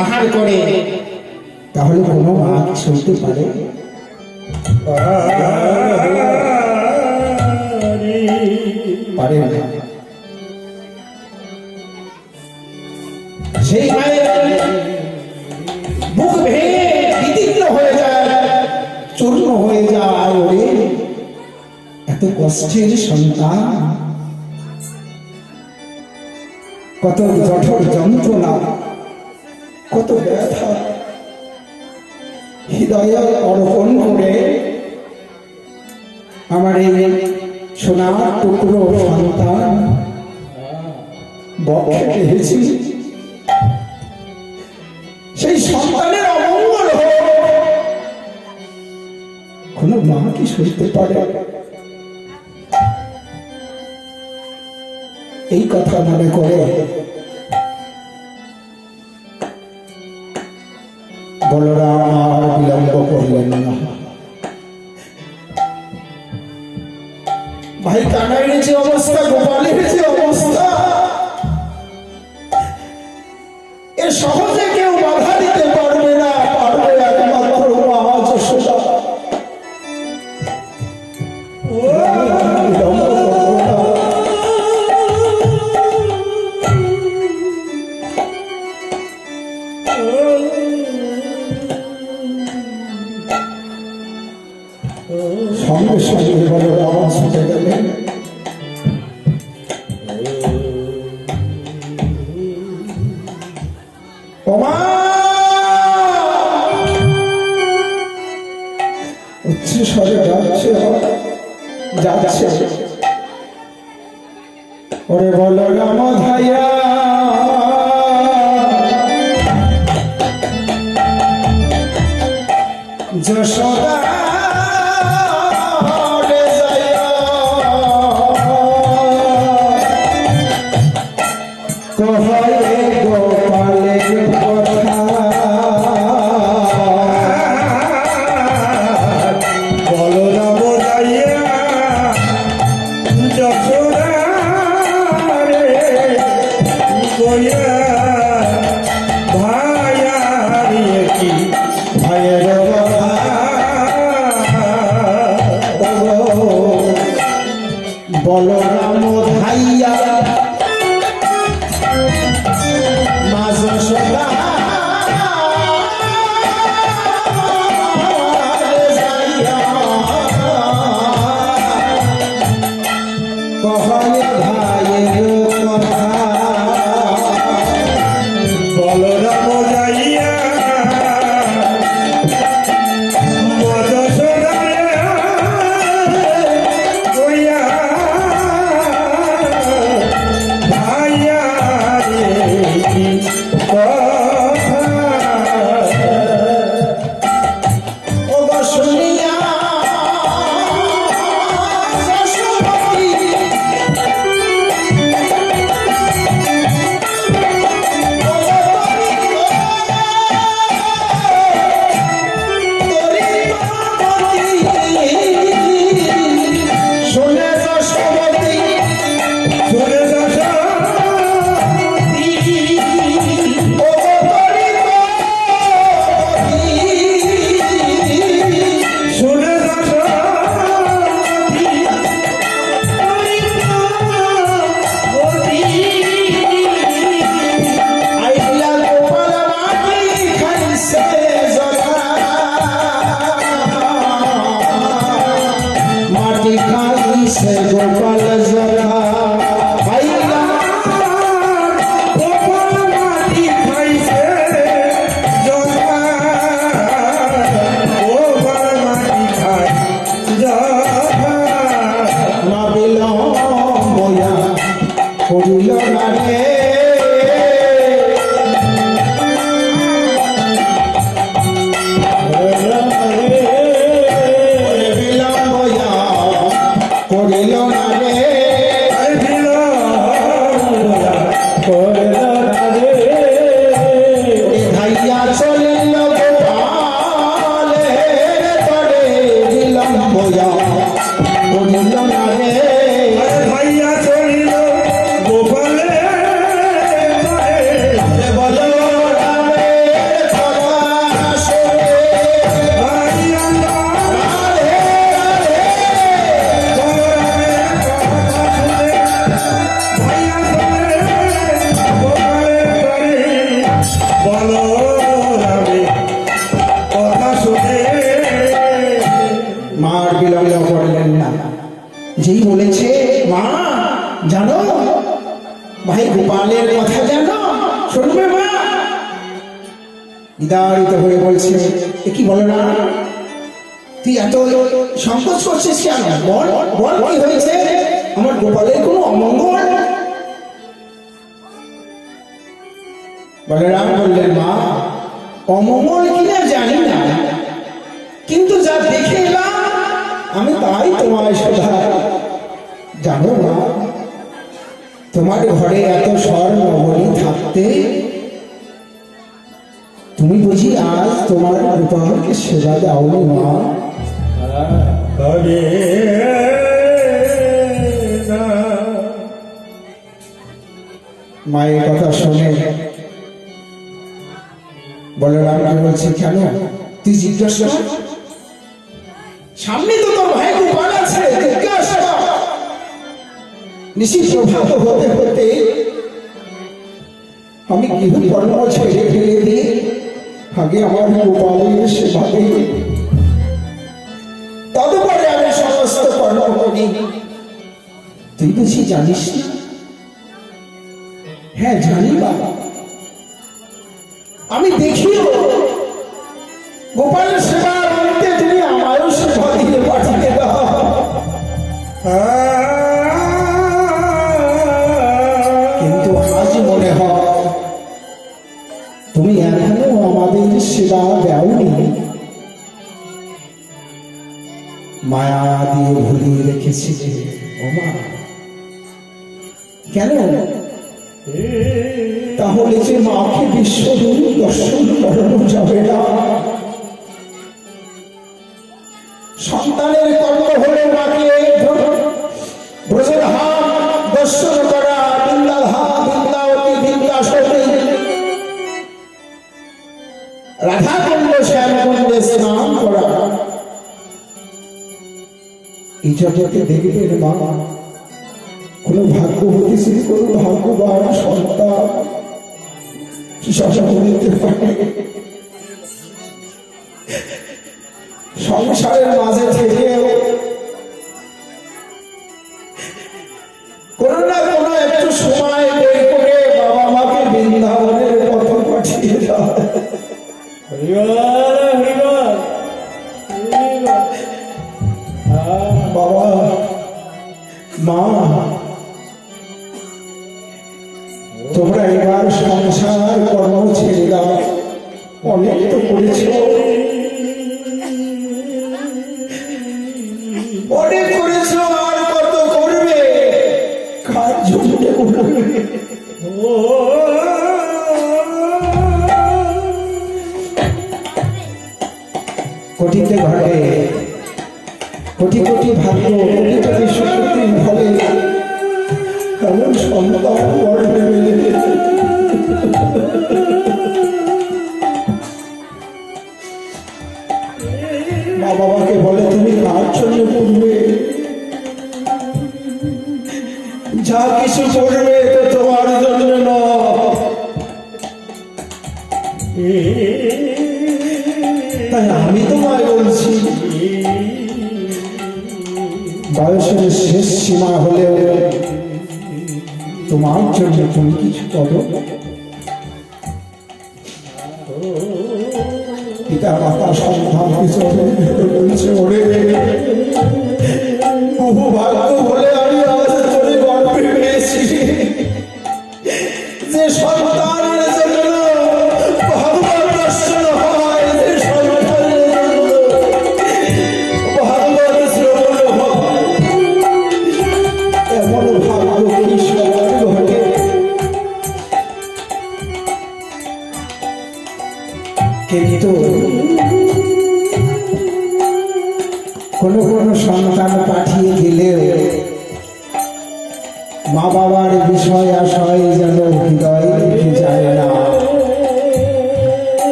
আহার করে। তাহলে কোনো মা কি শুনতে পারে? পারে না। সেই মায়ের বুক ভেঙে বিদীর্ণ হয়ে যায় চূর্ণ হয়ে যায় ওরে। এত কষ্টের সন্তান। কত জঠর যন্ত্রণা। কত ব্যথা। হৃদয় অর্পণ করে আমার এই সোনার টুকরো সন্তান রেখেছি সেই সন্তানের অমঙ্গল কোনো মা কি সইতে পারে? এই কথা মনে করে বলরাম আর বিলম্ব করলেন না। ভাই কানাইয়ের যে অবস্থা গোপালের যে অবস্থা এ সহজে Bahaya আমার গোপালের কোনো অমঙ্গল? বলরাম বললেন, মা, অমঙ্গল কিনা জানি না। কিন্তু যা দেখে এলাম, আমি তাই তোমায় শোধা জানো না তোমার ঘরে এত স্বর্ণ থাকতে, তুমি বুঝি আজ তোমার গোপালকে সেবা দাওনি, মা? মায়ের কথা শুনে বলরাম বলছে কেন? তুই জিজ্ঞাসা সামনে তো তোর ভাই গোপাল আছে, জিজ্ঞাসা। নিশিত ভাত হতে হতে আমি গৃহ কর্ম ছেড়ে ফেলে দিয়ে আগে আমার গোপালের সেবা তুই বুঝি জানিস না। হ্যাঁ জানি বাবা আমি দেখিও। গোপালের সেবা তুমি আমারও সেবা দিয়ে পাঠিয়ে কিন্তু আজ মনে হয়, তুমি এখনও আমাদের সেবা দেওনি। মায়া দিয়ে ভুলিয়ে রেখেছি যে ওমা কেন? তাহলে যে মাকে বিশ্বরূপ দর্শন করানো যাবে না। সন্তানের কর্ম হলে মাকে ব্রজের হাত স্নান করা। দেখবেন মা কোন ভাগ্যবতী শ্রী কোনো ভাগ্যবান সন্তান দিতে পারে। সংসারের মাঝে থেকেও কোনো না কোনো এমন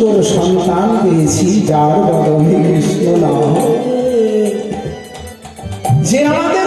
সুন্দর সন্তান পেয়েছি যার বদলে কৃষ্ণ নাম যে আমাদের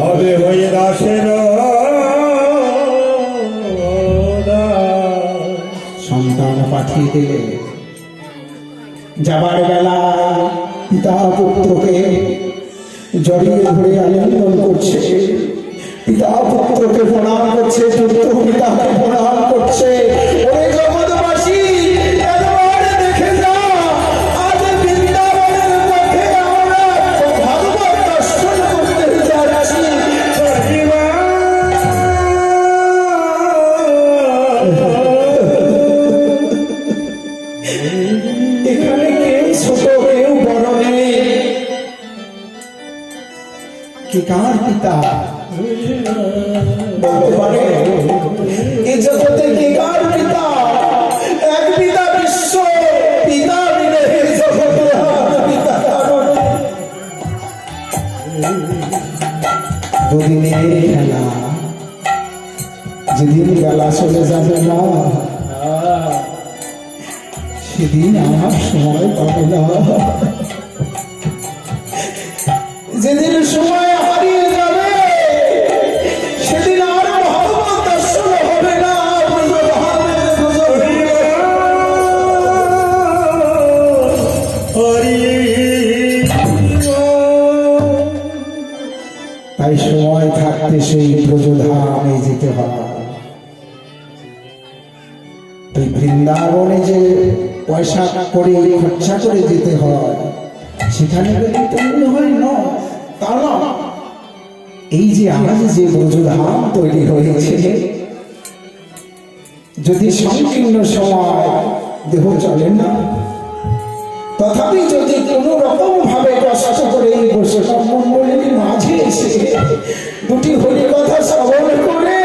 হবে হয়ে দাসের সন্তান পাঠিয়ে দিলে। যাবার বেলায় পিতা পুত্রকে জড়িয়ে ধরে আলিঙ্গন করছে। পিতা পুত্রকে প্রণাম করছে, পুত্র পিতাকে প্রণাম করছে। কে কার যেদিন বেলা চলে যাবে না সেদিন আমার সময় পাবে না। যেদিন সময় তাই সময় থাকতে সেই ব্রজধামে যেতে হয়। বৃন্দাবনে যে পয়সা করে, খরচা করে যেতে হয়, সেখানে গেলে তো হয় এই যে আজ যে ব্রজধাম তৈরি হয়েছে, যদি সংকীর্ণ সময় দেহ চলে না তথাপি যদি কোনো রকম ভাবে কষ্ট করে এই বৈষ্ণব মন্ডলীর মাঝে এসে দুটি হরি কথা শ্রবণ করে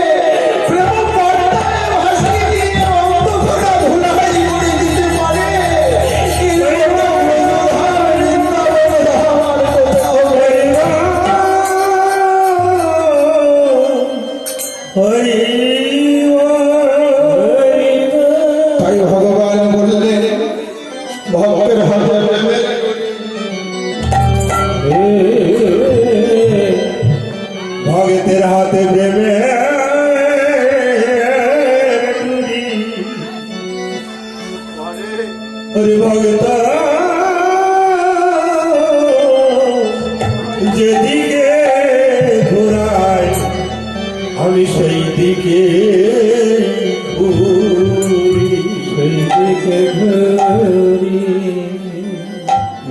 ঘুরি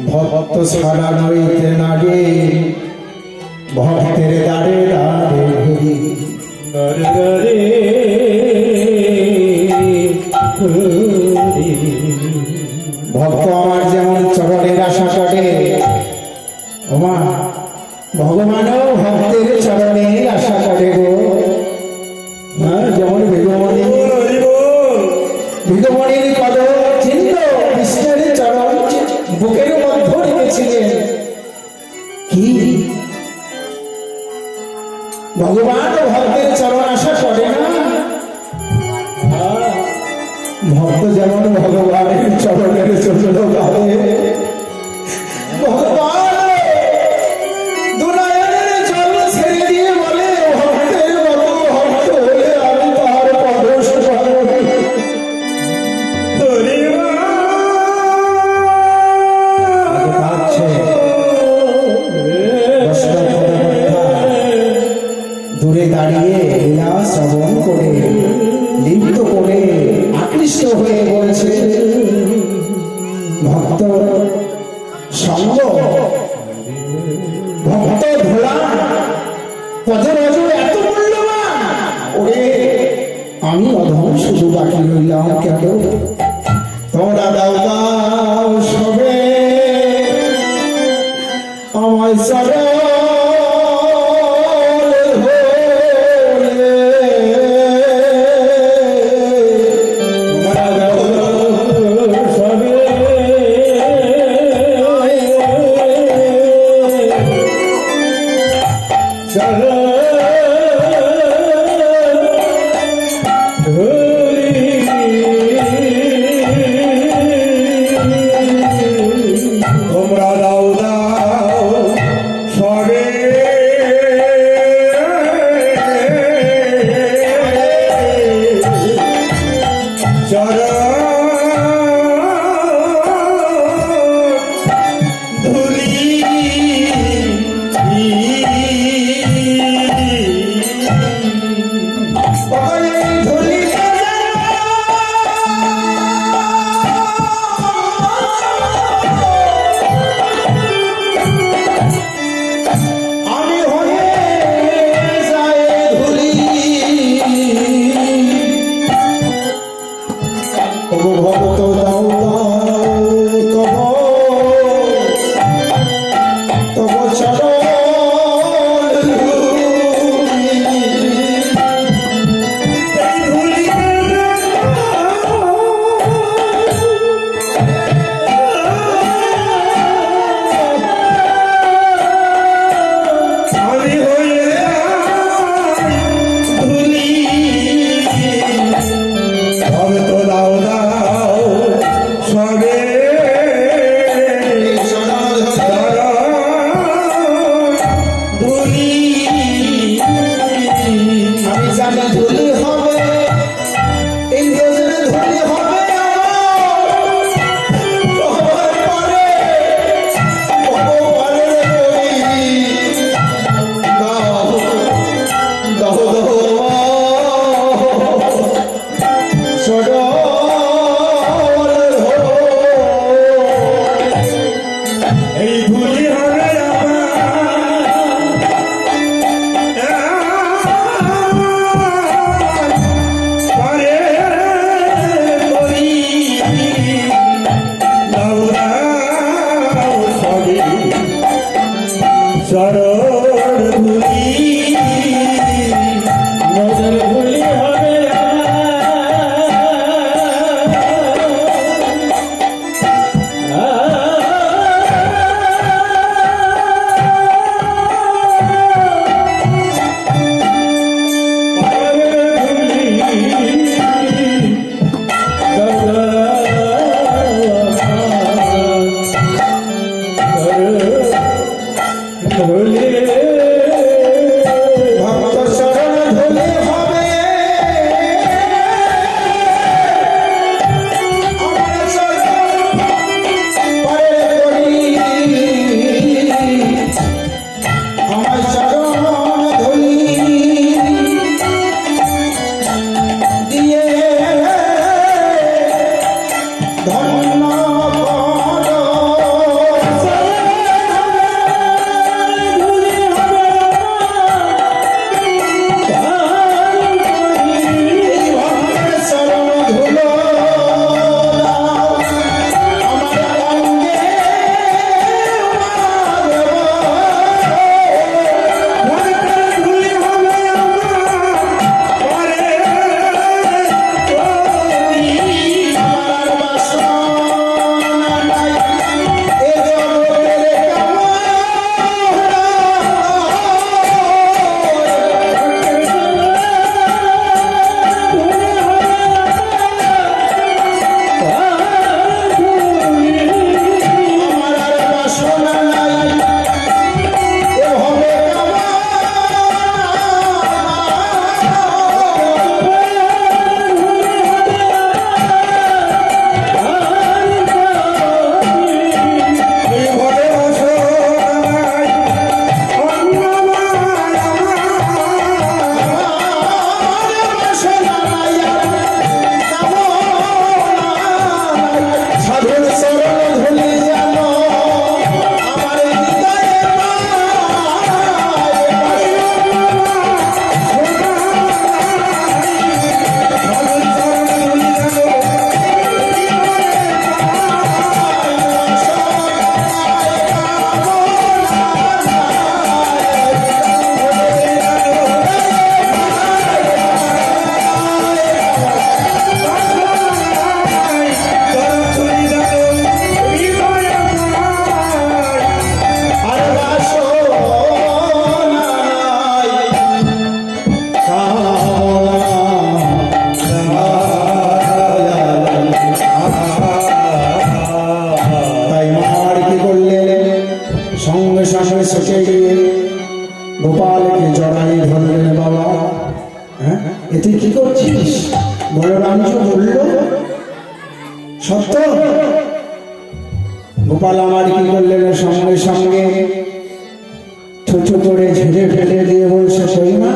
ভক্ত সারা নইতে নাগে। ভক্তের দাঁড়ে দাঁড়ে ঘুরি নরে নরে ভক্ত যেমন ভগবানের চরণের চরণ গাবে আমি অধম শুধু বাকি রইলাম কেন তোমরা দাও সত্য? গোপাল আমার কি করলেন সঙ্গে সঙ্গে? ছোট করে ঝেড়ে ফেলে দিয়ে বলছে সইমা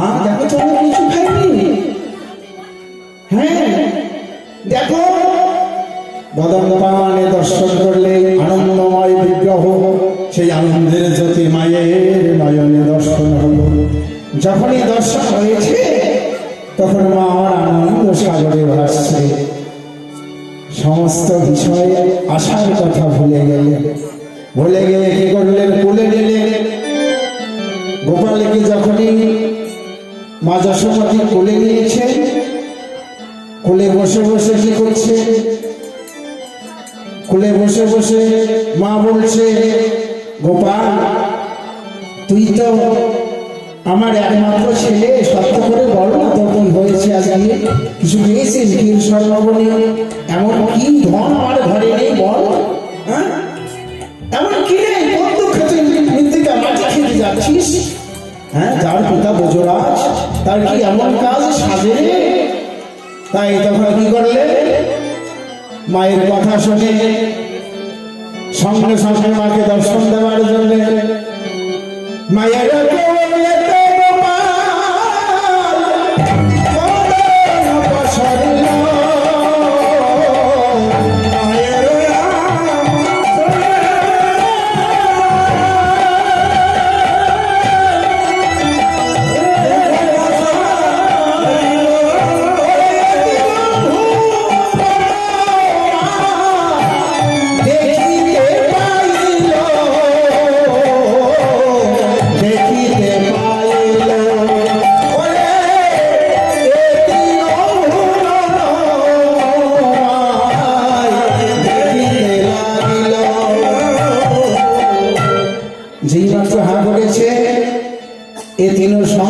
আ দেখো তো আমি কিছু খাইনি। হ্যাঁ দেখো। বদন পানে দর্শন করলে আনন্দময় বিগ্রহ, সেই আনন্দের জ্যোতি মায়ের নয়নে দর্শন হলো। যখনই দর্শন হয়েছে, তখন মা আমার আনন্দ সাগরে ভাসছে। সমস্ত বিষয়ে আসার কথা ভুলে গেলেন ভুলে গেলে কি করলেন? কোলে নিলেন। গোপালকে যখনই মা যশোমতী কোলে নিয়েছে কোলে বসে বসে কি করছে? কোলে বসে বসে মা বলছে, গোপাল, তুই তো আমার একমাত্র ছেলে, সত্য করে বল না তো কি হয়েছে আজকে কিছু পেয়েছিস গির স্বর্ণবনী এমন কি ধন আমার ঘরে নেই বল? হ্যাঁ? এমন কি নেই? কত খেতে যাচ্ছিস? হ্যাঁ যার পিতা বজরাজ তার কি এমন কাজ সাজে? তাই তখন কি করলে? মায়ের কথা শুনে, সঙ্গে সঙ্গে মাকে দর্শন দেওয়ার জন্য মায়ের Oh!